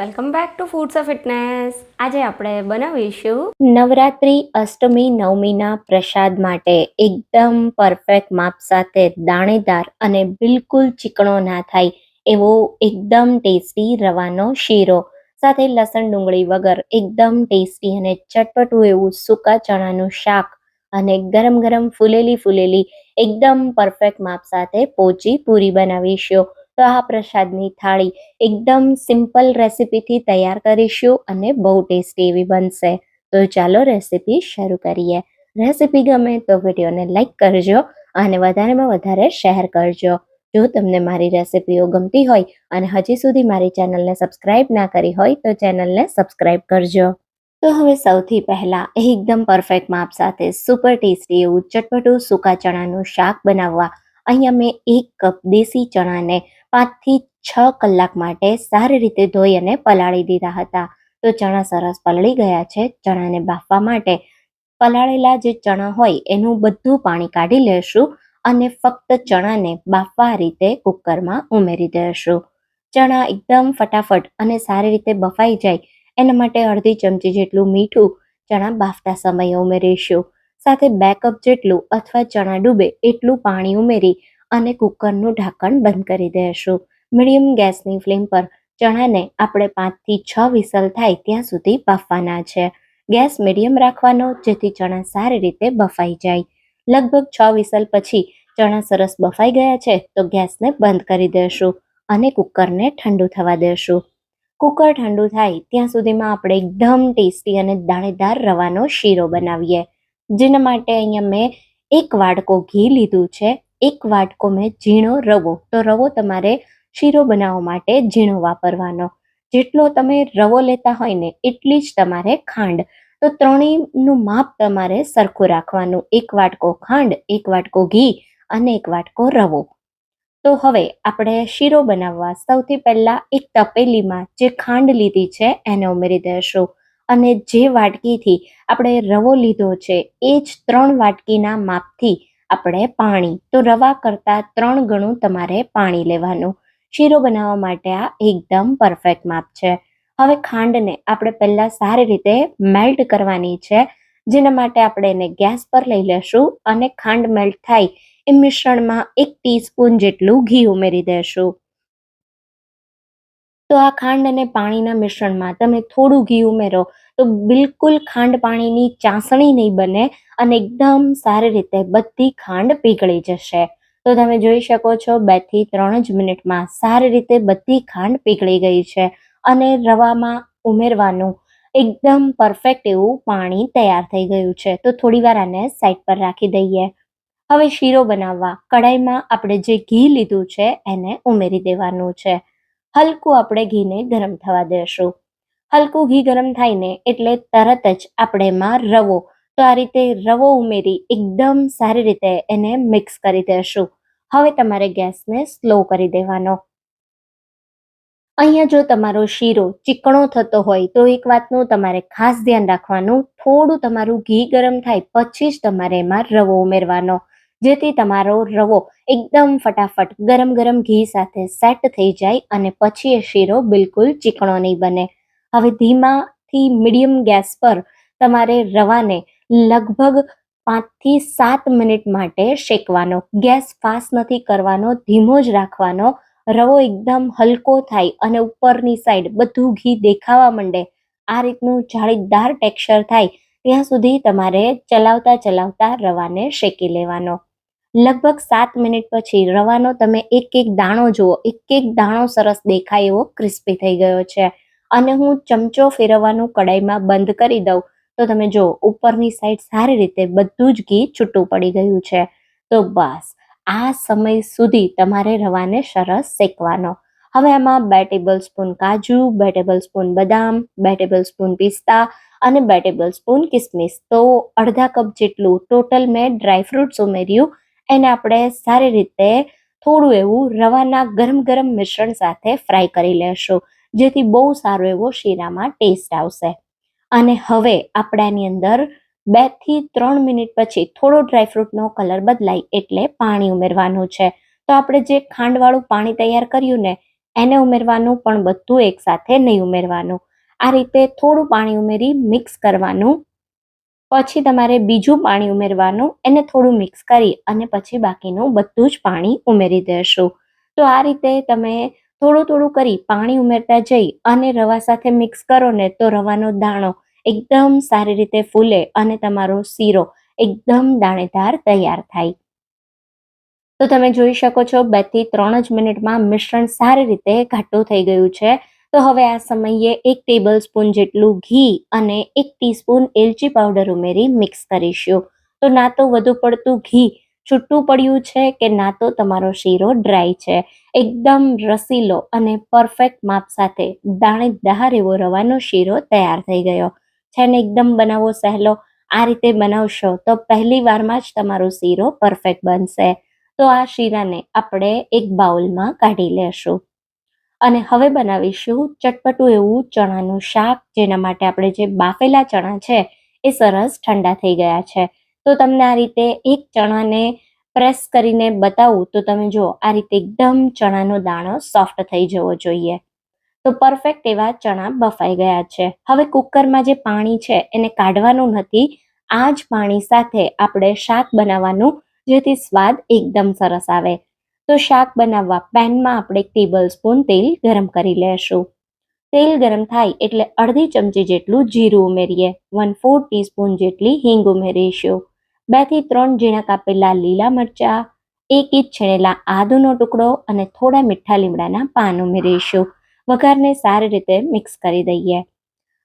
Welcome back to foods of fitness આજે આપણે બનાવીશું નવરાત્રિ અષ્ટમી, નવમીના પ્રસાદ માટે એકદમ પરફેક્ટ માપ સાથે દાણેદાર અને બિલકુલ ચીકણો ના થાય એવો એકદમ ટેસ્ટી રવાનો શીરો. સાથે લસણ ડુંગળી વગર એકદમ ટેસ્ટી અને ચટપટું એવું સૂકા ચણાનું શાક અને ગરમ ગરમ ફૂલેલી ફૂલેલી એકદમ પરફેક્ટ માપ સાથે પોચી પૂરી બનાવીશું. તો આ પ્રસાદની થાળી એકદમ સિમ્પલ રેસીપીથી તૈયાર કરીશું અને બહુ ટેસ્ટી એવી બનશે. તો ચાલો રેસીપી શરૂ કરીએ. રેસીપી ગમે તો વિડીયોને લાઈક કરજો અને વધારેમાં વધારે શેર કરજો. જો તમને મારી રેસિપીઓ ગમતી હોય અને હજી સુધી મારી ચેનલને સબસ્ક્રાઇબ ના કરી હોય તો ચેનલને સબસ્ક્રાઇબ કરજો. તો હવે સૌથી પહેલાં એકદમ પરફેક્ટ માપ સાથે સુપર ટેસ્ટી એવું ચટપટું સૂકા ચણાનું શાક બનાવવા. અહીંયા મેં એક કપ દેશી ચણાને પાંચથી છ કલાક માટે સારી રીતે ધોઈ અને પલાળી દીધા હતા. તો ચણા સરસ પલળી ગયા છે. ચણાને બાફવા માટે પલાળેલા જે ચણા હોય એનું બધું પાણી કાઢી લેશું અને ફક્ત ચણાને બાફવા રીતે કુકરમાં ઉમેરી દઈશું ચણા એકદમ ફટાફટ અને સારી રીતે બફાઈ જાય એના માટે અડધી ચમચી જેટલું મીઠું ચણા બાફતા સમયે ઉમેરીશું. સાથે બે કપ જેટલું અથવા ચણા ડૂબે એટલું પાણી ઉમેરી અને કુકરનું ઢાંકણ બંધ કરી દઈશું મીડિયમ ગેસની ફ્લેમ પર ચણાને આપણે પાંચથી છ વિસલ થાય ત્યાં સુધી બાફવાના છે. ગેસ મીડિયમ રાખવાનો, જેથી ચણા સારી રીતે બફાઈ જાય. લગભગ છ વિસલ પછી ચણા સરસ બફાઈ ગયા છે, તો ગેસને બંધ કરી દઈશું અને કુકરને ઠંડુ થવા દઈશું કુકર ઠંડુ થાય ત્યાં સુધીમાં આપણે એકદમ ટેસ્ટી અને દાણેદાર રવાનો શીરો બનાવીએ, જેના માટે અહીંયા મેં એક વાડકો ઘી લીધું છે. એક વાટકો મેં ઝીણો રવો. તો રવો તમારે શીરો બનાવવા માટે ઝીણો વાપરવાનો. જેટલો તમે રવો લેતા હોય ને એટલી જ તમારે ખાંડ. તો ત્રણેયનું માપ તમારે સરખું રાખવાનું. એક વાટકો ખાંડ, એક વાટકો ઘી અને એક વાટકો રવો. તો હવે આપણે શીરો બનાવવા. સૌથી પહેલા એક તપેલીમાં જે ખાંડ લીધી છે એને ઉમેરી દઈશું. અને જે વાટકીથી આપણે રવો લીધો છે, એ જ ત્રણ વાટકીના માપથી આપણે પાણી. તો રવા કરતાં ત્રણ ગણું તમારે પાણી લેવાનું. શીરો બનાવવા માટે આ એકદમ પરફેક્ટ માપ છે. હવે ખાંડને આપણે પહેલાં સારી રીતે મેલ્ટ કરવાની છે. જેના માટે આપણે એને ગેસ પર લઈ લેશું અને ખાંડ મેલ્ટ થાય એ મિશ્રણમાં એક ટીસ્પૂન જેટલું ઘી ઉમેરી દેશું. તો આ ખાંડ અને પાણીના મિશ્રણમાં તમે થોડું ઘી ઉમેરો. તો બિલકુલ ખાંડ પાણીની ચાસણી નહીં બને અને એકદમ સારી રીતે બધી ખાંડ પીગળી જશે. તો તમે જોઈ શકો છો બેથી ત્રણ જ મિનિટમાં સારી રીતે બધી ખાંડ પીગળી ગઈ છે અને રવામાં ઉમેરવાનું એકદમ પરફેક્ટ એવું પાણી તૈયાર થઈ ગયું છે. તો થોડી વાર આને સાઈડ પર રાખી દઈએ. હવે શીરો બનાવવા. કડાઈમાં આપણે જે ઘી લીધું છે એને ઉમેરી દેવાનું છે. હલકું આપણે ઘીને ગરમ થવા દેશું. હલકું ઘી ગરમ થાય ને એટલે તરત જ આપણે એમાં રવો. તો આ રીતે રવો ઉમેરી એકદમ સારી રીતે એને મિક્સ કરી દેશું. હવે તમારે ગેસને સ્લો કરી દેવાનો. અહીંયા જો તમારો શીરો ચીકણો થતો હોય તો એક વાતનું તમારે ખાસ ધ્યાન રાખવાનું. થોડું તમારું ઘી ગરમ થાય પછી જ તમારે એમાં રવો ઉમેરવાનો. જેથી તમારો રવો એકદમ ફટાફટ ગરમ ગરમ ઘી સાથે સેટ થઈ જાય અને પછી એ શીરો બિલકુલ ચીકણો નહીં બને. હવે ધીમાથી મીડિયમ ગેસ પર તમારે રવાને લગભગ પાંચથી સાત મિનિટ માટે શેકવાનો. ગેસ ફાસ્ટ નથી કરવાનો, ધીમો જ રાખવાનો. રવો એકદમ હલકો થાય અને ઉપરની સાઈડ બધું ઘી દેખાવા માંડે. આ રીતનું જાળીદાર ટેક્સચર થાય. ત્યાં સુધી તમારે ચલાવતા ચલાવતા રવાને શેકી લેવાનો. લગભગ સાત મિનિટ પછી રવાનો તમે એક એક દાણો જુઓ. એક એક દાણો સરસ દેખાય એવો ક્રિસ્પી થઈ ગયો છે. અને હું ચમચો ફેરવવાનું કડાઈમાં બંધ કરી દઉં, તો તમે જો ઉપરની સાઈડ સારી રીતે બધું જ ઘી છૂટું પડી ગયું છે. તો બસ, આ સમય સુધી તમારે રવાને સરસ શેકવાનો. હવે આમાં બે ટેબલ સ્પૂન કાજુ, બે ટેબલ સ્પૂન બદામ, બે ટેબલ સ્પૂન પિસ્તા અને બે ટેબલ સ્પૂન કિસમિસ. તો અડધા કપ જેટલું ટોટલ મેં ડ્રાયફ્રૂટ્સ ઉમેર્યું. એને આપણે સારી રીતે થોડું એવું રવાના ગરમ ગરમ મિશ્રણ સાથે ફ્રાય કરી લેશું. જેથી બહુ સારો એવો શીરામાં ટેસ્ટ આવશે. અને હવે આપણે આની અંદર બેથી ત્રણ મિનિટ પછી થોડો ડ્રાયફ્રૂટનો કલર બદલાય એટલે પાણી ઉમેરવાનું છે. તો આપણે જે ખાંડવાળું પાણી તૈયાર કર્યું ને, એને ઉમેરવાનું પણ બધું એકસાથે નહીં ઉમેરવાનું. આ રીતે થોડું પાણી ઉમેરી મિક્સ કરવાનું. પછી તમારે બીજું પાણી ઉમેરવાનું, એને થોડું મિક્સ કરી અને પછી બાકીનું બધું જ પાણી ઉમેરી દેશું. તો આ રીતે તમે થોડું થોડું કરી પાણી ઉમેરતા જઈ અને રવા સાથે મિક્સ કરો ને તો રવાનો દાણો એકદમ સારી રીતે ફૂલે અને તમારો શીરો એકદમ દાણેદાર તૈયાર થાય. તો તમે જોઈ શકો છો બેથી ત્રણ જ મિનિટમાં મિશ્રણ સારી રીતે ઘાટું થઈ ગયું છે. તો હવે આ સમયે એક ટેબલ સ્પૂન જેટલું ઘી અને એક ટીસ્પૂન એલચી પાવડર ઉમેરી મિક્સ કરીશું. તો ના તો વધુ પડતું ઘી છૂટું પડ્યું છે કે ના તો તમારો શીરો ડ્રાય છે. એકદમ રસીલો અને પરફેક્ટ માપ સાથે દાણેદાર એવો રવાનો શીરો તૈયાર થઈ ગયો. છે ને એકદમ બનાવવો સહેલો. આ રીતે બનાવશો તો પહેલી વારમાં જ તમારો શીરો પરફેક્ટ બનશે. તો આ શીરાને આપણે એક બાઉલમાં કાઢી લેશું. અને હવે બનાવીશું ચટપટું એવું ચણાનું શાક, જેના માટે આપણે જે બાફેલા ચણા છે એ સરસ ઠંડા થઈ ગયા છે. તો તમને આ રીતે એક ચણાને પ્રેસ કરીને બતાવું, તો તમે જુઓ, આ રીતે એકદમ ચણાનો દાણો સોફ્ટ થઈ જવો જોઈએ. તો પરફેક્ટ એવા ચણા બફાઈ ગયા છે. હવે કુકરમાં જે પાણી છે, એને કાઢવાનું નથી, આ જ પાણી સાથે આપણે શાક બનાવવાનું, જેથી સ્વાદ એકદમ સરસ આવે. તો શાક બનાવવા પેનમાં આપણે એક ટેબલ સ્પૂન તેલ ગરમ કરી લેશું. તેલ ગરમ થાય એટલે અડધી ચમચી જેટલું જીરું ઉમેરીએ વન ફોર ટીસ્પૂન જેટલી હિંગ ઉમેરીશું. બેથી ત્રણ ઝીણા કાપેલા લીલા મરચા, એક ઇંચ છીણેલા આદુનો ટુકડો અને થોડા મીઠા લીમડાના પાન ઉમેરીશું. વઘારને સારી રીતે મિક્સ કરી દઈએ.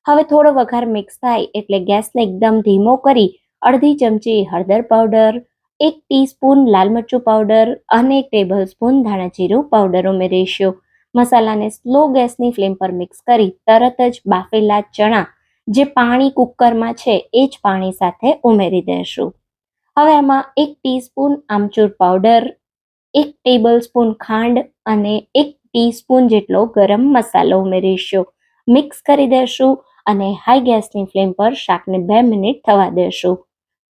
હવે થોડો વઘાર મિક્સ થાય એટલે ગેસને એકદમ ધીમો કરી અડધી ચમચી હળદર પાવડર, એક ટીસ્પૂન લાલ મરચું પાવડર અને એક ટેબલ સ્પૂન ધાણા જીરું પાવડર ઉમેરીશું. મસાલાને સ્લો ગેસની ફ્લેમ પર મિક્સ કરી તરત જ બાફેલા ચણા જે પાણી કુકરમાં છે એ જ પાણી સાથે ઉમેરી દેશું. હવે આમાં એક ટીસ્પૂન આમચૂર પાવડર એક ટેબલ સ્પૂન ખાંડ અને એક ટીસ્પૂન જેટલો ગરમ મસાલો ઉમેરીશું. મિક્સ કરી દેશું અને હાઈ ગેસની ફ્લેમ પર શાકને બે મિનિટ થવા દેશું.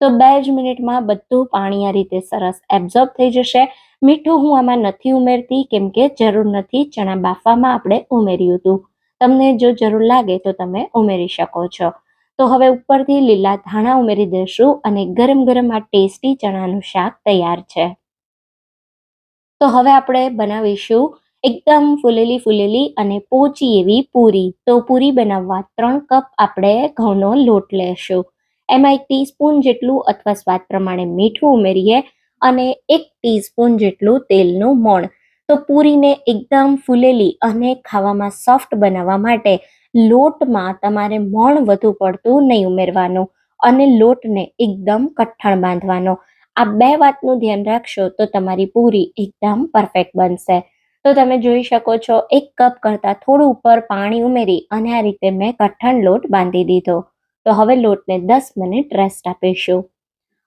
તો બે જ મિનિટમાં બધું પાણી આ રીતે સરસ એબ્ઝોર્બ થઈ જશે. મીઠું હું આમાં નથી ઉમેરતી, કેમ કે જરૂર નથી ચણા બાફવામાં આપણે ઉમેર્યું હતું. તમને જો જરૂર લાગે તો તમે ઉમેરી શકો છો. તો હવે ઉપરથી લીલા ધાણા ઉમેરી દઈશું અને ગરમ ગરમ આ ટેસ્ટી ચણાનું શાક તૈયાર છે. તો હવે આપણે બનાવીશું એકદમ ફૂલેલી ફૂલેલી અને પોચી એવી પૂરી. તો પૂરી બનાવવા ત્રણ કપ આપણે ઘઉંનો લોટ લેશું. એમાં એક ટીસ્પૂન જેટલું અથવા સ્વાદ પ્રમાણે મીઠું ઉમેરીએ અને એક ટીસ્પૂન જેટલું તેલનું મોણ. તો પૂરીને એકદમ ફૂલેલી અને ખાવામાં સોફ્ટ બનાવવા માટે લોટમાં તમારે મોણ વધુ પડતું નહીં ઉમેરવાનું અને લોટને એકદમ કઠણ બાંધવાનો. આ બે વાતનું ધ્યાન રાખશો તો તમારી પૂરી એકદમ પરફેક્ટ બનશે. તો તમે જોઈ શકો છો, એક કપ કરતાં થોડું ઉપર પાણી ઉમેરી અને આ રીતે મેં કઠણ લોટ બાંધી દીધો. તો હવે લોટને દસ મિનિટ રેસ્ટ આપીશું.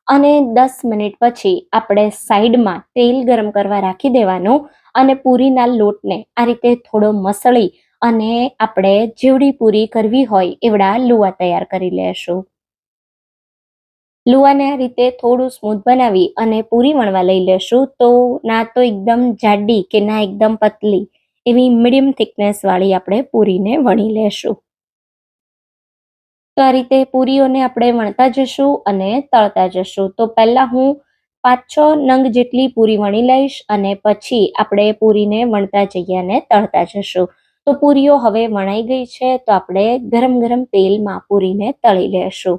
અને દસ મિનિટ પછી આપણે સાઈડમાં તેલ ગરમ કરવા રાખી દેવાનું અને પૂરીના લોટને આ રીતે થોડો મસળી અને આપણે જેવડી પૂરી કરવી હોય એવડા લુવા તૈયાર કરી લેશું. લુવાને આ રીતે થોડું સ્મૂથ બનાવી અને પૂરી વણવા લઈ લેશું તો ના તો એકદમ જાડી કે ના એકદમ પતલી એવી મીડિયમ થિકનેસ વાળી આપણે પૂરીને વણી લેશું. તો આ રીતે પૂરીઓને આપણે વણતા જશું અને તળતા જશું. તો પહેલાં હું પાંચ છ નંગ જેટલી પૂરી વણી લઈશ અને પછી આપણે પૂરીને વણતા જઈએ અને તળતા જશું. તો પૂરીઓ હવે વણાઈ ગઈ છે, તો આપણે ગરમ ગરમ તેલમાં પૂરીને તળી લેશું.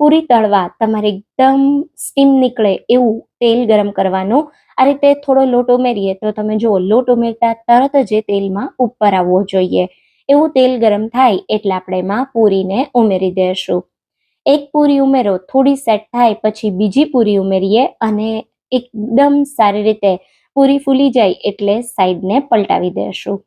પૂરી તળવા તમારે એકદમ સ્ટીમ નીકળે એવું તેલ ગરમ કરવાનું. આ રીતે થોડો લોટ ઉમેરીએ તો તમે જુઓ, લોટ ઉમેરતા તરત જ એ તેલમાં ઉપર આવવો જોઈએ. એવું તેલ ગરમ થાય એટલે આપણે એમાં પૂરીને ઉમેરી દેશું. એક પૂરી ઉમેરો, થોડી સેટ થાય પછી બીજી પૂરી ઉમેરીએ અને એકદમ સારી રીતે પૂરી ફૂલી જાય એટલે સાઈડને પલટાવી દેશું.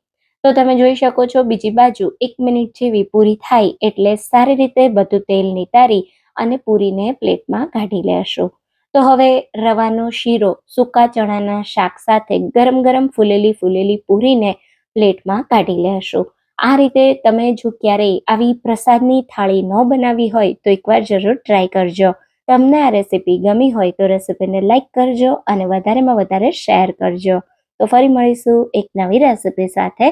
તો તમે જોઈ શકો છો બીજી બાજુ એક મિનિટ જેવી પૂરી થાય એટલે સારી રીતે બધું તેલ નિતારી અને પૂરીને પ્લેટમાં કાઢી લેશો. તો હવે રવાનો શીરો સૂકા ચણાના શાક સાથે ગરમ ગરમ ફૂલેલી ફૂલેલી પૂરીને પ્લેટમાં કાઢી લેશો. આ રીતે તમે જો ક્યારેય આવી પ્રસાદની થાળી ન બનાવી હોય તો એકવાર જરૂર ટ્રાય કરજો. તમને આ રેસીપી ગમી હોય તો રેસીપીને લાઇક કરજો અને વધારેમાં વધારે શેર કરજો. તો ફરી મળીશું એક નવી રેસીપી સાથે.